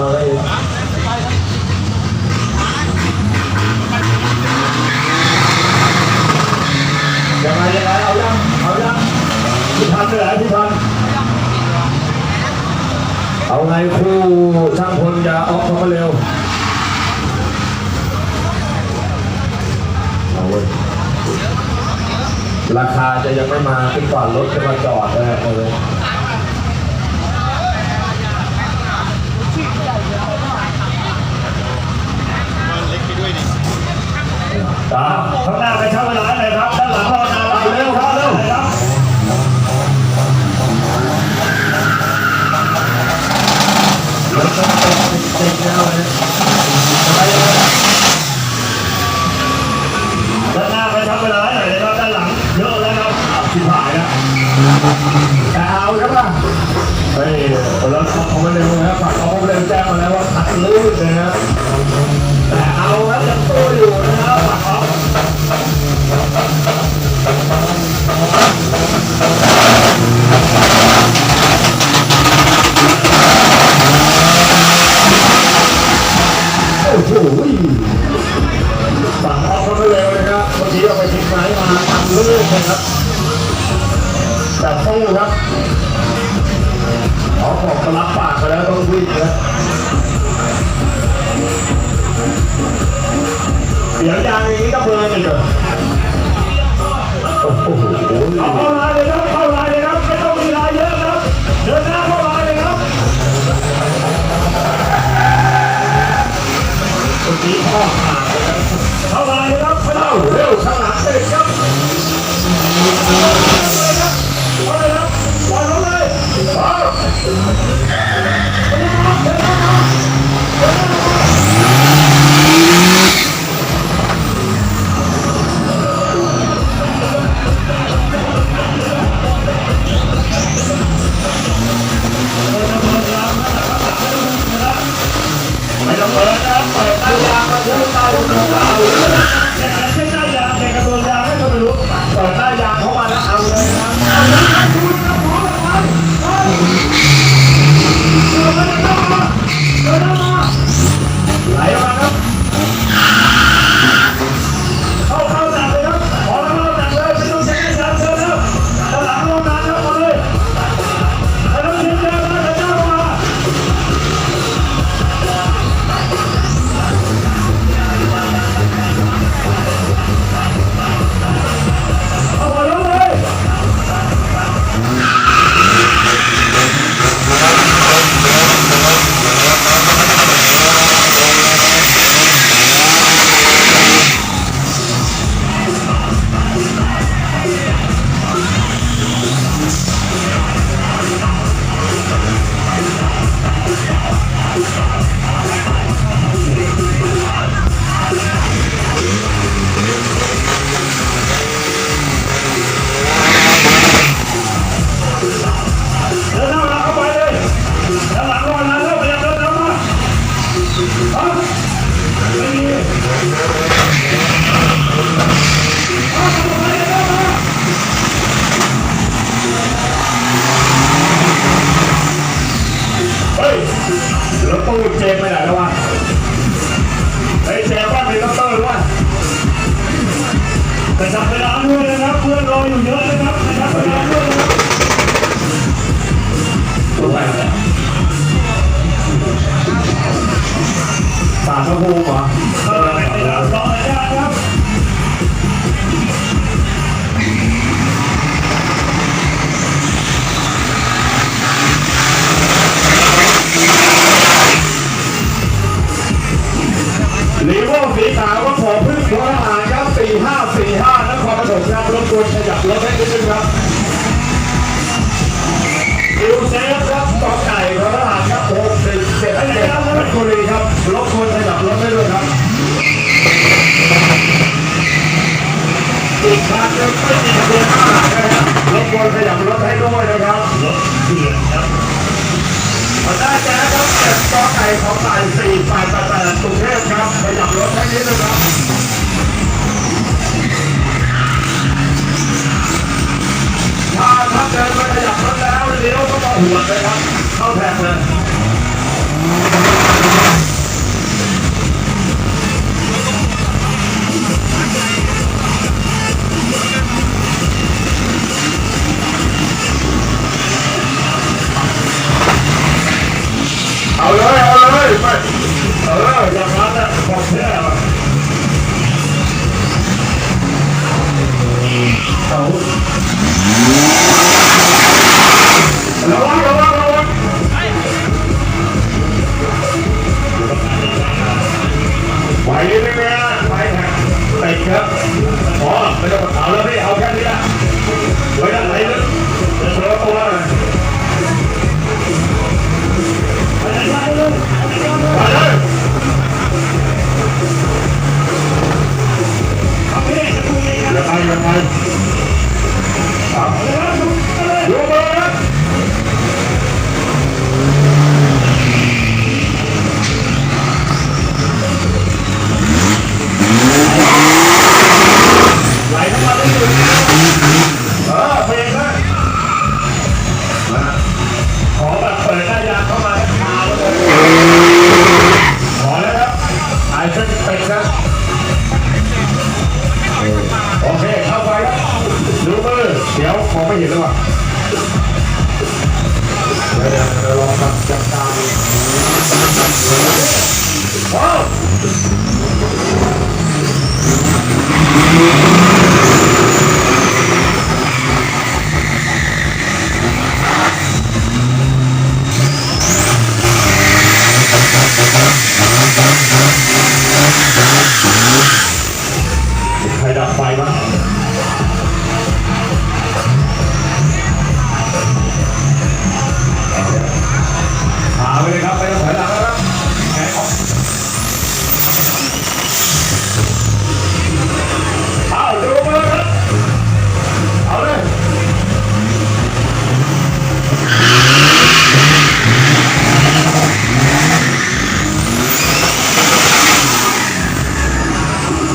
มาเลยยังไงยังไงเอายังเอายังพี่พันเลยพี่พันเอาไงคู่ช่างพลจะออกเข้ามาเร็วเอาเว้ยราคาจะยังไม่มาขึ้นก่อนรถจะมาจอดนะเอาเลย ครับ ข้างหน้าไปเช่าเวลาไหนครับ ด้านหลังรอนานเร็วครับเร็วครับรถต้องติดติดแล้วเยอะเลยด้านหน้าไปเช่าเวลาไหนครับ ด้านหลังเยอะแล้วครับอ้าวชิบหายแล้วแต่เอาใช่ะเฮ้ยรถเขาไม่เร็วนะฝั่งเขาไม่เร็วแจ้งมาแล้วว่าขัดลื่นนะฮะแต่เอาครับ โอ้โหฝั่งออกมาเร็วเลยครับเมื่อกี้เอาไปทิ้งไม้มาทำลื่นนะครับแต่ตู้ครับเขาบอกเขารับปากไปแล้วต้องวิ่งนะ เดี๋ยวยางอย่างนี้ก็เบิร์นอีกเหรอโอ้โหเอาเข้ามาเลยนะ รีครับรบกวนขยับรถให้ด้วยครับอีกครั้งหนึงไม่มีทะเบียนทหานะครับรบกวนขยับรถให้ด้วยนะครับรถเถื่อนครับมาได้แจ๊คครับเจ็ดกอไก่ของไก่สี่แปดแปดแปดกรุงเทพครับขยับรถให้นิดนึงครับถ้าถ้าเดินไปขยับรถแล้วเลี้ยวก็ต้องหัวเลยครับเข้าแทงเลย ไม่เอออย่างนั้นนะของแท้อเขา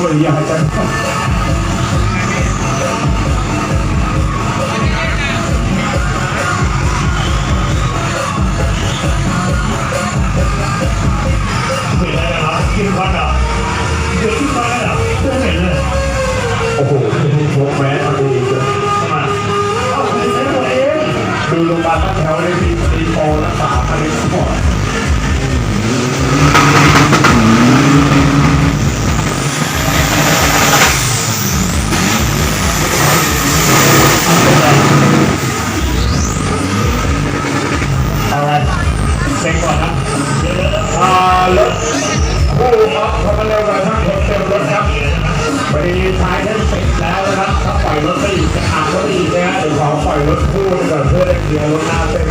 โอ้ยอยาให้ใจเห็นอะไรนะครับกินควันอะเดี๋ยวกินควันอะเพื่อนเห็นเลยโอ้โหพวกแม่มาดีเลยทำไมเอาไปใช้ตัวเองดูโรงพยาบาลตั้งแถวเลยมีมีโปรรักษาไปเลยทั้งหมด รถคู่ครับเขามาเร็วเลยทั้งคนเต็มรถครับพอดีท้ายนั้นเสร็จแล้วนะครับถ้าปล่อยรถไม่อีกจะขาดรถอีกนะฮะเดี๋ยวขอปล่อยรถคู่ก่อนเพื่อเคลียร์รถหน้าเส้น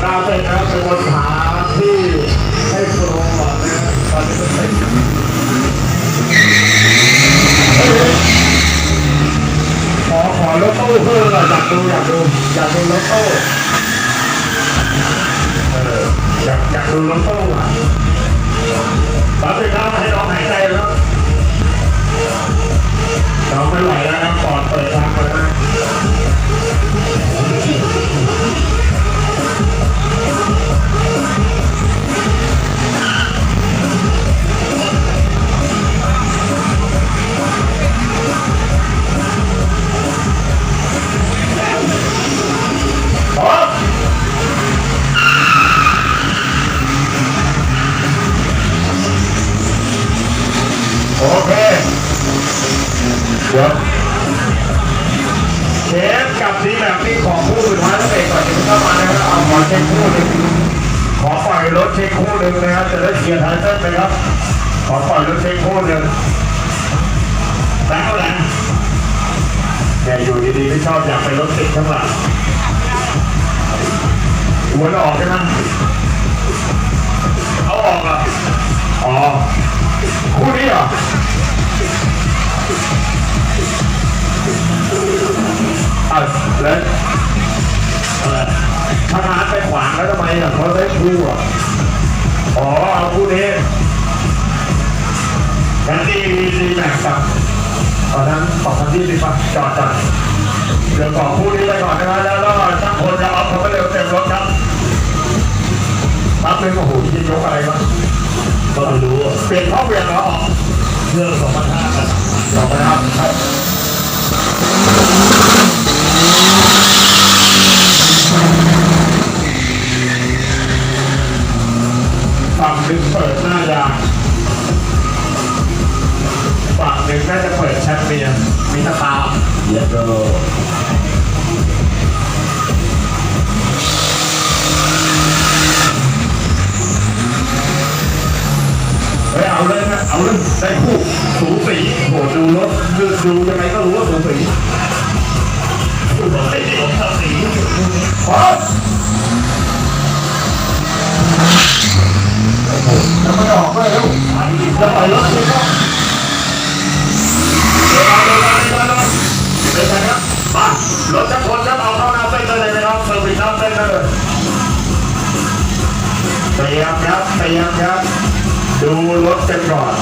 หน้าเส้นนะครับเป็นบนขาที่ให้โปรก่อนนะตอนนี้ก็เสร็จขอขอรถตู้เพิ่น่อยอยากดูอยากดูอยากดูรถตู้ คือมันต้องไหวปั๊บเลยครัให้เราหายใจแล้วเราไม่ไหวแล้วนะ ช็คคู่หนึ่งขอปล่อยรถเช็คคู่หนึ่งนะครับจะได้เคลียร์ท้ายเส้นนะครับ ขอปล่อยรถเช็คคู่หนึ่งแล้วแหละเนี่อยู่ดีๆไม่ชอบอยากไปรถติดข้างหลังหัวจะออกใช่ไหมเอาออกอะอ๋อคู่นี้เหรออะแล้ว ทำไมอะเขาได้คู่อะอ๋อเอาคู่นี้งั้นดีดีแม็กซ์กับตอนนั้นสองพันยี่สิบป่ะจอดก่อนเดี๋ยวของคู่นี้ไปก่อนนะครับแล้วก็ช่างคนจะเอาเขาไปเร็วเต็มรถครับรับเลยโอ้โหยิงยกอะไรวะก็ไม่รู้เปลี่ยนข้อเปลี่ยนเหรอเครื่องสองพันห้ากันสองพันห้าครับ นึงเปิดหน้ายางฝั่งหนึ่งน่าจะเปิดแชมเปี้ยนมีตะปาเยอะเกิเฮ้ยเอาเลยนะเอาเลยได้คู่สูสีโหดูรถดูดูยังไงก็รู้ว่าสูสีสูสีผมสีพร้อ จะไปรถเลยครับเดินมาเดินมาเดินมาเดินมาครับมารถจะชนจะเอาเข้าหน้าเส้นเลยนะครับเซอร์วิสหน้าเส้นเลยเตรียมครับเตรียมครับ ดูรถกันก่อน